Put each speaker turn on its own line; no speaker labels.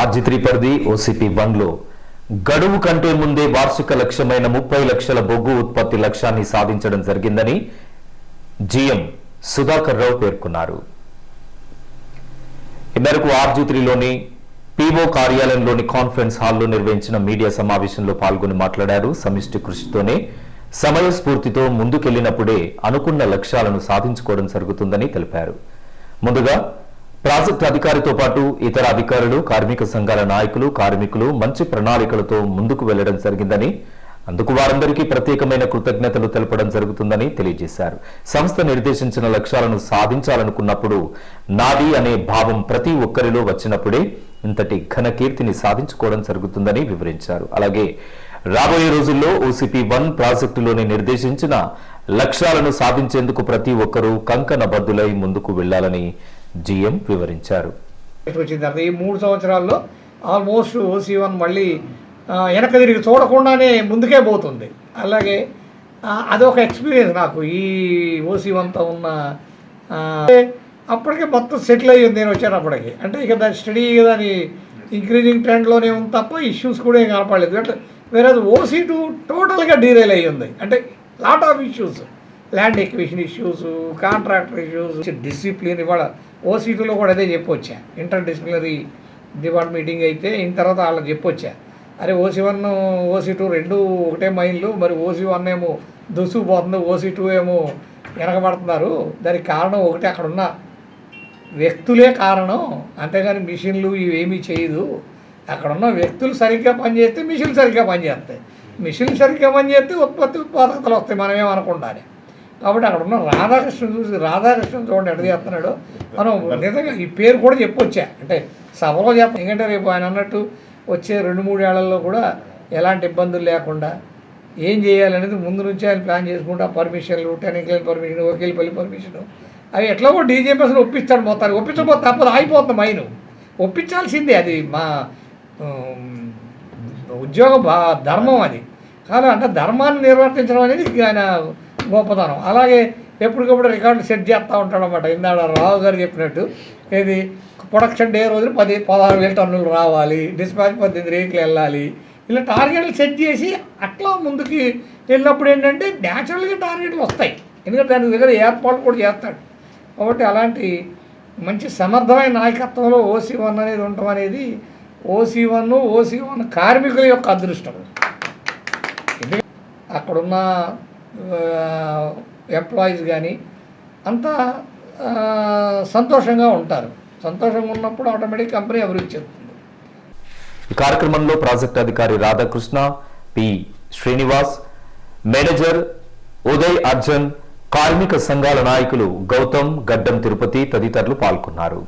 ఆర్జిత్రి పరిధి ఓసిపి వన్లో. గడువు కంటే ముందే వార్షిక లక్ష్యమైన ముప్పై లక్షల బొగ్గు ఉత్పత్తి లక్ష్యాన్ని సాధించడం జరిగిందని జిఎం సుధాకర్ రావు పేర్కొన్నారు. ఈ మేరకు ఆర్జిత్రిలోని పీఓ కార్యాలయంలోని కాన్ఫరెన్స్ హాల్లో నిర్వహించిన మీడియా సమావేశంలో పాల్గొని మాట్లాడారు. సమిష్టి కృషితోనే సమయస్ఫూర్తితో ముందుకెళ్ళినప్పుడే అనుకున్న లక్ష్యాలను సాధించుకోవడం జరుగుతుందని తెలిపారు. ముందుగా ప్రాజెక్ట్ అధికారితో పాటు ఇతర అధికారులు కార్మిక సంఘాల నాయకులు కార్మికులు మంచి ప్రణాళికలతో ముందుకు వెళ్ళడం జరిగిందని అందుకు వారందరికీ ప్రత్యేకమైన కృతజ్ఞతలు తెలపడం జరుగుతుందని తెలియజేశారు. సంస్థ నిర్దేశించిన లక్ష్యాలను సాధించాలనుకున్నప్పుడు నాది అనే భావం ప్రతి ఒక్కరిలో వచ్చినప్పుడే ఇంతటి ఘన కీర్తిని సాధించుకోవడం జరుగుతుందని వివరించారు. అలాగే రాబోయే రోజుల్లో ఓసిపి వన్ ప్రాజెక్టులోని నిర్దేశించిన లక్ష్యాలను సాధించేందుకు ప్రతి ఒక్కరూ కంకణబద్దులై ముందుకు వెళ్ళాలని జిఎం వివరించారు.
వచ్చిన తర్వాత ఈ మూడు సంవత్సరాల్లో ఆల్మోస్ట్ ఓసీ వన్ మళ్ళీ వెనక తిరిగి చూడకుండానే ముందుకే పోతుంది. అలాగే అదొక ఎక్స్పీరియన్స్ నాకు. ఈ ఓసీ వన్తో ఉన్న అప్పటికే మొత్తం సెటిల్ అయ్యింది నేను వచ్చేటప్పటికి. అంటే ఇక దాని స్టడీ దాని ఇంక్రీజింగ్ ట్రెండ్లోనే ఉంది తప్ప ఇష్యూస్ కూడా ఏం కనపడలేదు. అంటే వేరే ఓసీ టూ టోటల్గా డీరైల్ అయ్యింది అంటే lot of issues. Land acquisition issues contractor issues discipline ఇవాళ ఓసీటీలో కూడా అదే చెప్పొచ్చా. ఇంటర్ డిసిప్లినరీ డిపార్ట్ మీటింగ్ అయితే ఇన్ తర్వాత వాళ్ళకి చెప్పొచ్చా. అరే ఓసీ వన్ ఓసీ టూ రెండు ఒకటే మైన్లు మరి ఓసీ వన్ ఏమో దూసుకుపోతుంది ఓసీ టూ ఏమో వెనకబడుతున్నారు దానికి కారణం ఒకటే అక్కడ ఉన్న వ్యక్తులే కారణం. అంతేగాని మిషన్లు ఇవేమీ చేయదు. అక్కడ ఉన్న వ్యక్తులు సరిగ్గా పనిచేస్తే మిషన్లు సరిగ్గా పనిచేస్తాయి. మిషన్లు సరిగ్గా పనిచేస్తే ఉత్పత్తి ఉత్పాదకతలు వస్తాయి. మనం ఏమనుకుంటానే కాబట్టి అక్కడ ఉన్న రాధాకృష్ణ చూసి రాధాకృష్ణ చూడండి ఎడ చేస్తున్నాడు. మనం నిజంగా ఈ పేరు కూడా చెప్పొచ్చా అంటే సభలో చెప్తాం ఎందుకంటే రేపు ఆయన అన్నట్టు వచ్చే రెండు మూడు ఏళ్ళలో కూడా ఎలాంటి ఇబ్బందులు లేకుండా ఏం చేయాలనేది ముందు నుంచి ఆయన ప్లాన్ చేసుకుంటా పర్మిషన్లు టెక్నికల్ పర్మిషన్ వకీలపల్లి పర్మిషన్ అవి ఎట్లా కూడా డీజీపీఎస్ని ఒప్పిస్తాడు మొత్తానికి. ఒప్పించకపోతే తప్పదు అయిపోతుంది మైన్. ఒప్పించాల్సిందే అది మా ఉద్యోగ బా ధర్మం అది. కానీ అంటే ధర్మాన్ని నిర్వర్తించడం అనేది ఆయన గొప్పతనం. అలాగే ఎప్పటికప్పుడు రికార్డు సెట్ చేస్తూ ఉంటాడు అనమాట ఇందాడ రావు గారు చెప్పినట్టు ఏది ప్రొడక్షన్ డే రోజున పది పదహారు వేల టన్నులు రావాలి డిస్పాచ్ పద్దెనిమిది రేట్లు వెళ్ళాలి. ఇలా టార్గెట్లు సెట్ చేసి అట్లా ముందుకి వెళ్ళినప్పుడు ఏంటంటే న్యాచురల్గా టార్గెట్లు వస్తాయి. ఎందుకంటే దాని దగ్గర ఏర్పాటు కూడా చేస్తాడు. కాబట్టి అలాంటి మంచి సమర్థమైన నాయకత్వంలో ఓసీ వన్ అనేది ఉండటం అనేది ఓసీ వన్ ఓసీ వన్ కార్మికుల యొక్క అదృష్టం. అక్కడున్న ఎంప్లాయీస్ కానీ అంతా సంతోషంగా ఉంటారు. సంతోషంగా ఉన్నప్పుడు ఆటోమేటిక్ కంపెనీ అభివృద్ధి చెందుతుంది.
ఈ కార్యక్రమంలో ప్రాజెక్ట్ అధికారి రాధాకృష్ణ పి. శ్రీనివాస్ మేనేజర్ ఉదయ్ అర్జున్ కార్మిక సంఘాల నాయకులు గౌతమ్ గడ్డం తిరుపతి తదితరులు పాల్గొన్నారు.